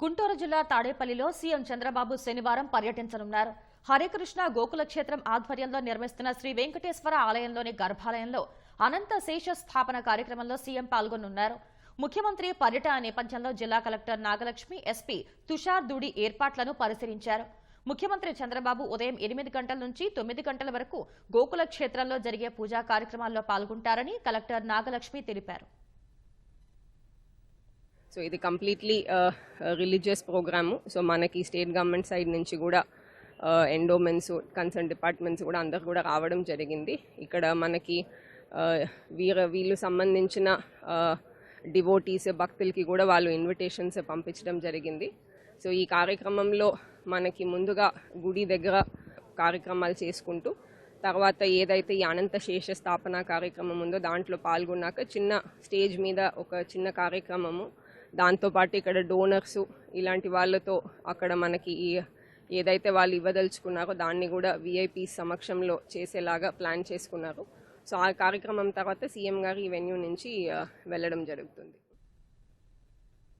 గుంటూరు జిల్లా తాడేపల్లిలో సీఎం చంద్రబాబు శనివారం పర్యటించనున్నారు. హరికృష్ణ గోకుల క్షేత్రం ఆధ్వర్యంలో నిర్మిస్తున్న శ్రీ వెంకటేశ్వర ఆలయంలోని గర్భాలయంలో అనంత శేష స్థాపన కార్యక్రమంలో సీఎం పాల్గొనున్నారు. ముఖ్యమంత్రి పర్యటన నేపథ్యంలో జిల్లా కలెక్టర్ నాగలక్ష్మి ఎస్పీ తుషార్ దూడి ఏర్పాట్లను పరిశీలించారు. ముఖ్యమంత్రి చంద్రబాబు ఉదయం ఎనిమిది గంటల నుంచి తొమ్మిది గంటల వరకు గోకుల క్షేత్రంలో జరిగే పూజా కార్యక్రమాల్లో పాల్గొంటారని కలెక్టర్ నాగలక్ష్మి తెలిపారు. సో ఇది కంప్లీట్లీ రిలీజియస్ ప్రోగ్రాము. సో మనకి స్టేట్ గవర్నమెంట్ సైడ్ నుంచి కూడా ఎండోమెంట్స్ కన్సర్న్ డిపార్ట్మెంట్స్ కూడా అందరు కూడా రావడం జరిగింది. ఇక్కడ మనకి వీర వీళ్ళు సంబంధించిన డివోటీస్ భక్తులకి కూడా వాళ్ళు ఇన్విటేషన్స్ పంపించడం జరిగింది. సో ఈ కార్యక్రమంలో మనకి ముందుగా గుడి దగ్గర కార్యక్రమాలు చేసుకుంటూ తర్వాత ఏదైతే ఈ అనంత శేష స్థాపన కార్యక్రమం ఉందో దాంట్లో పాల్గొన్నాక చిన్న స్టేజ్ మీద ఒక చిన్న కార్యక్రమము దాంతోపాటు ఇక్కడ డోనర్స్ ఇలాంటి వాళ్ళతో అక్కడ మనకి ఏదైతే వాళ్ళు ఇవ్వదలుచుకున్నారో దాన్ని కూడా విఐపి సమక్షంలో చేసేలాగా ప్లాన్ చేసుకున్నారు. సో ఆ కార్యక్రమం తర్వాత సీఎం గారు ఈ వెన్యూ నుంచి వెళ్ళడం జరుగుతుంది.